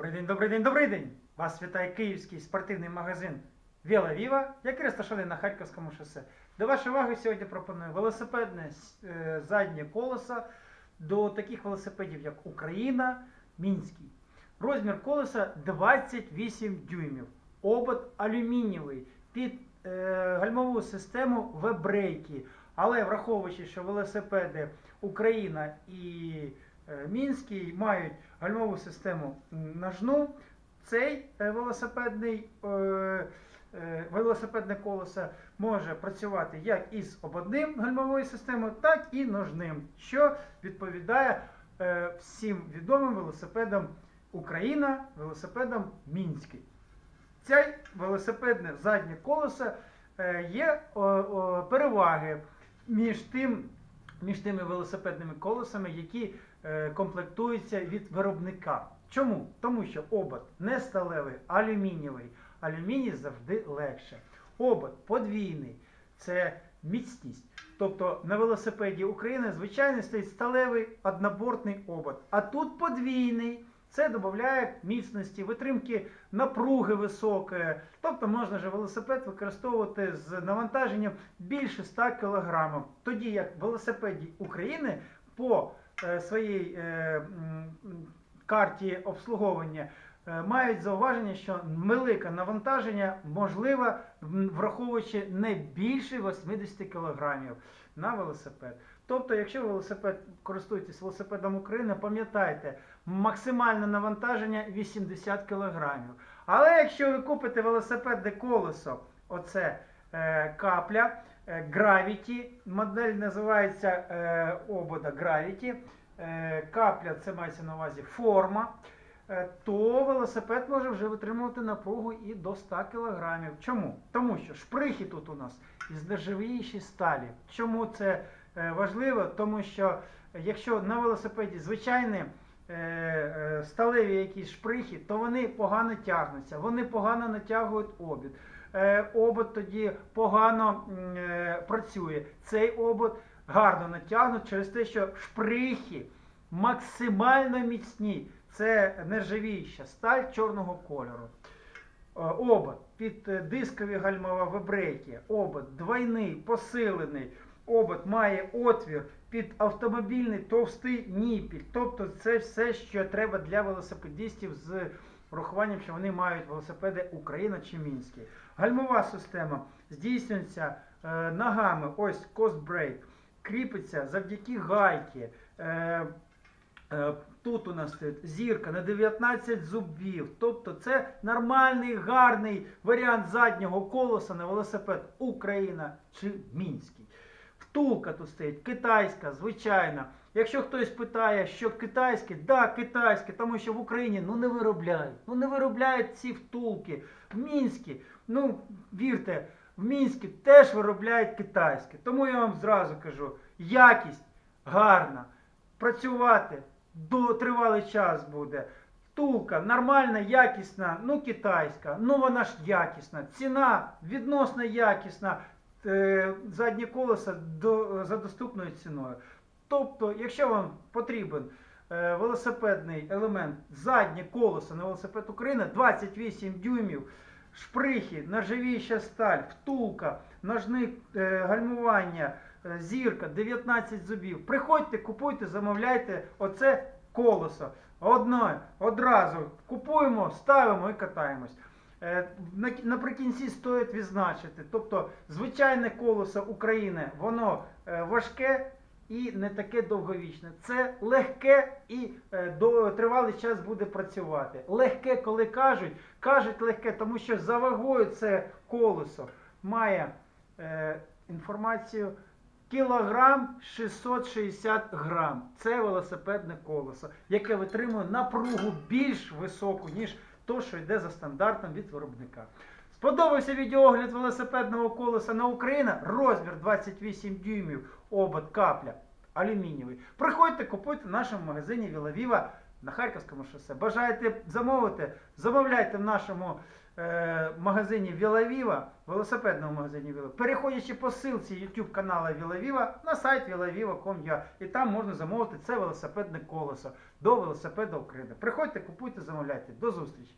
Добрий день, добрий день, добрий день! Вас вітає київський спортивний магазин Віла Віва, який розташований на Харківському шосе. До вашої уваги сьогодні пропоную велосипедне е, заднє колесо до таких велосипедів, як Україна, Мінський. Розмір колеса 28 дюймів. Обод алюмінієвий під е, гальмову систему вебрейки. Але враховуючи, що велосипеди Україна і Мінський мають гальмову систему ножну, цей е, велосипедний, е, е, велосипедне колесо може працювати як із ободним гальмовою системою, так і ножним, що відповідає е, всім відомим велосипедам Україна, велосипедам Мінський. Це велосипедне заднє колесо е, є переваги між тим, між тими велосипедними колесами, які е, комплектуються від виробника. Чому? Тому що обод не сталевий, алюмінієвий. Алюміній завжди легше. Обод подвійний це міцність. Тобто на велосипеді України звичайно стоїть сталевий однобортний обод. А тут подвійний. Це додає міцності, витримки напруги високої. Тобто можна же велосипед використовувати з навантаженням більше 100 кг. Тоді як велосипеді України по е, своїй е, карті обслуговування е, мають зауваження, що велике навантаження можливо, враховуючи не більше 80 кг на велосипед. Тобто, якщо велосипед користуєтесь велосипедом України, пам'ятайте, максимальне навантаження 80 кг. Але якщо ви купите велосипедне колесо, оце е, капля, е, Gravity, модель називається е, обода Gravity, е, капля це мається на увазі форма, е, то велосипед може вже витримувати напругу і до 100 кг. Чому? Тому що шприхи тут у нас із нержавіючої сталі. Чому це важливо? Тому що якщо на велосипеді звичайні е, е, сталеві якісь шприхи, то вони погано тягнуться, вони погано натягують обід. Е, Обод тоді погано е, працює. Цей обод гарно натягнуть через те, що шприхи максимально міцні. Це нержавіюча сталь чорного кольору. Е, Обод під е, дискові гальмова вибрейки. Обод двойний, посилений. Обод має отвір під автомобільний товстий ніпіль. Тобто це все, що треба для велосипедистів з врахуванням, що вони мають велосипеди Україна чи Мінський. Гальмова система здійснюється е, ногами, ось brake, кріпиться завдяки гайки. Е, Е, Тут у нас зірка на 19 зубів. Тобто це нормальний, гарний варіант заднього колеса на велосипед Україна чи Мінський. Втулка тут стоїть, китайська, звичайна. Якщо хтось питає, що китайське, да, китайське, тому що в Україні ну не виробляють. Ну не виробляють ці втулки. В Мінській, ну вірте, в Мінській теж виробляють китайське. Тому я вам зразу кажу, якість гарна, працювати до тривалий час буде. Втулка нормальна, якісна, ну китайська, ну вона ж якісна. Ціна відносно якісна. Е, Заднє колесо до, за доступною ціною. Тобто, якщо вам потрібен е, велосипедний елемент, заднє колесо на велосипед України 28 дюймів, шприхи, нержавіюча сталь, втулка, ножний е, гальмування, зірка, 19 зубів. Приходьте, купуйте, замовляйте оце колесо. Одне, одразу купуємо, ставимо і катаємось. Е, на- Наприкінці стоїть відзначити. Тобто, звичайне колесо України, воно е, важке і не таке довговічне. Це легке і е, тривалий час буде працювати. Легке, коли кажуть, кажуть легке, тому що за вагою це колесо має інформацію. Кілограм 660 грам. Це велосипедне колесо, яке витримує напругу більш високу, ніж то, що йде за стандартом від виробника. Сподобався відеоогляд велосипедного колеса на Україну. Розмір 28 дюймів, обод, капля, алюмінієвий. Приходьте, купуйте в нашому магазині Вілавіва на Харківському шосе. Бажаєте замовити? Замовляйте в нашому е, магазині Вілавіва, велосипедному магазині Віла. Переходячи по ссылці YouTube каналу Вілавіва на сайт vilaviva.com.ua і там можна замовити це велосипедне колесо до велосипеда України. Приходьте, купуйте, замовляйте. До зустрічі!